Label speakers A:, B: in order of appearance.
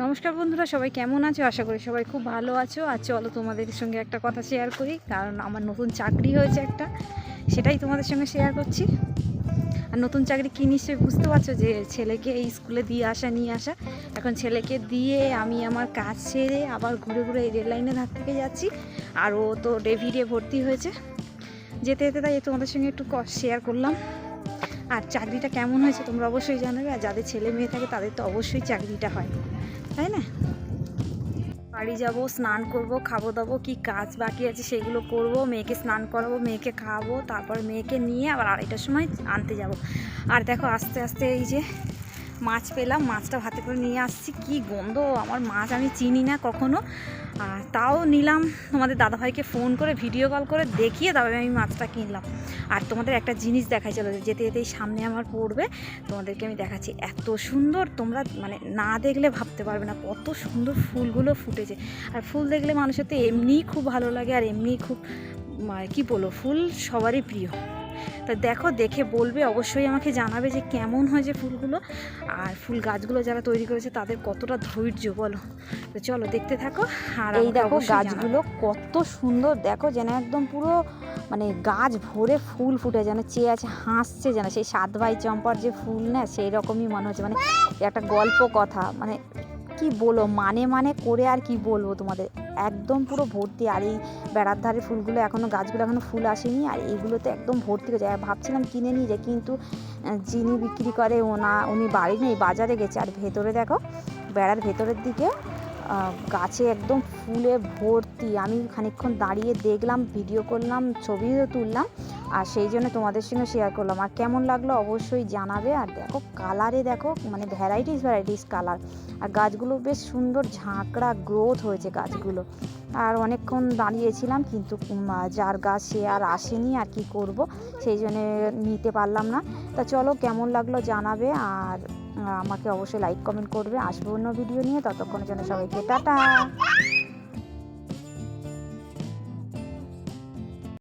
A: নমস্কার বন্ধুরা, সবাই কেমন আছো? আশা করি সবাই খুব ভালো আছো। আর চলো তোমাদের সঙ্গে একটা কথা শেয়ার করি, কারণ আমার নতুন চাকরি হয়েছে একটা, সেটাই তোমাদের সঙ্গে শেয়ার করছি। আর নতুন চাকরি কী নিশ্চয়ই বুঝতে পারছ যে ছেলেকে এই স্কুলে দিয়ে আসা, নিয়ে আসা। এখন ছেলেকে দিয়ে আমি আমার কাজ সেরে আবার ঘুরে ঘুরে এই রেল লাইনের ধার থেকে যাচ্ছি। আর ও তো ডেভিডে ভর্তি হয়েছে। যেতে যেতে তাই তোমাদের সঙ্গে একটু শেয়ার করলাম। আর চাকরিটা কেমন হয়েছে তোমরা অবশ্যই জানাবে, আর যাদের ছেলে মেয়ে থাকে তাদের তো অবশ্যই চাকরিটা হয়, তাই না? বাড়ি যাব, স্নান করব, খাব দাবো, কি কাজ বাকি আছে সেগুলো করব, মেয়েকে স্নান করাবো, মেয়েকে খাওয়াবো, তারপর মেয়েকে নিয়ে আবার আড়াইটার সময় আনতে যাব। আর দেখো আস্তে আস্তে এই যে মাছ পেলাম, মাছটা হাতে করে নিয়ে আসছি। কি গন্ধ, আমার মাছ আমি চিনি না কখনো। তাও নিলাম, তোমাদের দাদাভাইকে ফোন করে ভিডিও কল করে দেখিয়ে তবে আমি মাছটা কিনলাম। আর তোমাদের একটা জিনিস দেখাই, চলো যেতে যেতেই সামনে আমার পড়বে, তোমাদেরকে আমি দেখাচ্ছি। এত সুন্দর, তোমরা মানে না দেখলে ভাবতে পারবে না, কত সুন্দর ফুলগুলো ফুটেছে। আর ফুল দেখলে মানুষের তো এমনিই খুব ভালো লাগে, আর এমনিই খুব মানে কী বলব, ফুল সবারই প্রিয়। তা দেখো দেখে বলবে অবশ্যই আমাকে জানাবে যে কেমন হয়েছে ফুলগুলো। আর ফুল গাছগুলো যারা তৈরি করেছে তাদের কতটা ধৈর্য বলো। তো চলো দেখতে থাকো আর
B: এই দেখো গাছগুলো কত সুন্দর দেখো যেন একদম পুরো মানে গাছ ভরে ফুল ফুটে যেন চেয়ে আছে হাসছে যেন। সেই সাত ভাই চম্পার যে ফুল না সেই রকমই মনে হচ্ছে। মানে একটা গল্প কথা মানে কি বলো মানে মানে করে আর কি বলব তোমাদের? একদম পুরো ভর্তি। আর এই বেড়ার ধারে ফুলগুলো এখনও গাছগুলো এখনও ফুল আসেনি। আর এইগুলোতে একদম ভর্তি হয়ে যায়। ভাবছিলাম কিনে নিয়ে যায় কিন্তু যিনি বিক্রি করে ওনা, উনি বাড়ি নেই, বাজারে গেছে। আর ভেতরে দেখো, বেড়ার ভেতরের দিকে গাছে একদম ফুলে ভর্তি। আমি খানিকক্ষণ দাঁড়িয়ে দেখলাম ভিডিও করলাম, ছবিও তুললাম। আর সেই জন্য তোমাদের সঙ্গে শেয়ার করলাম। আর কেমন লাগল অবশ্যই জানাবে। আর দেখো কালারে দেখো মানে ভ্যারাইটিস ভ্যারাইটিস কালার আর গাছগুলো বেশ সুন্দর ঝাঁকড়া গ্রোথ হয়েছে গাছগুলো। আর অনেকক্ষণ দাঁড়িয়েছিলাম, কিন্তু যার গাছ সে আর আসেনি, আর কি করব? সেই জন্য নিতে পারলাম না। তা চলো, কেমন লাগল জানাবে। আর আমাকে অবশ্যই লাইক কমেন্ট করবে। আসব অন্য ভিডিও নিয়ে। ততক্ষণের জন্য সবাইকে টাটা!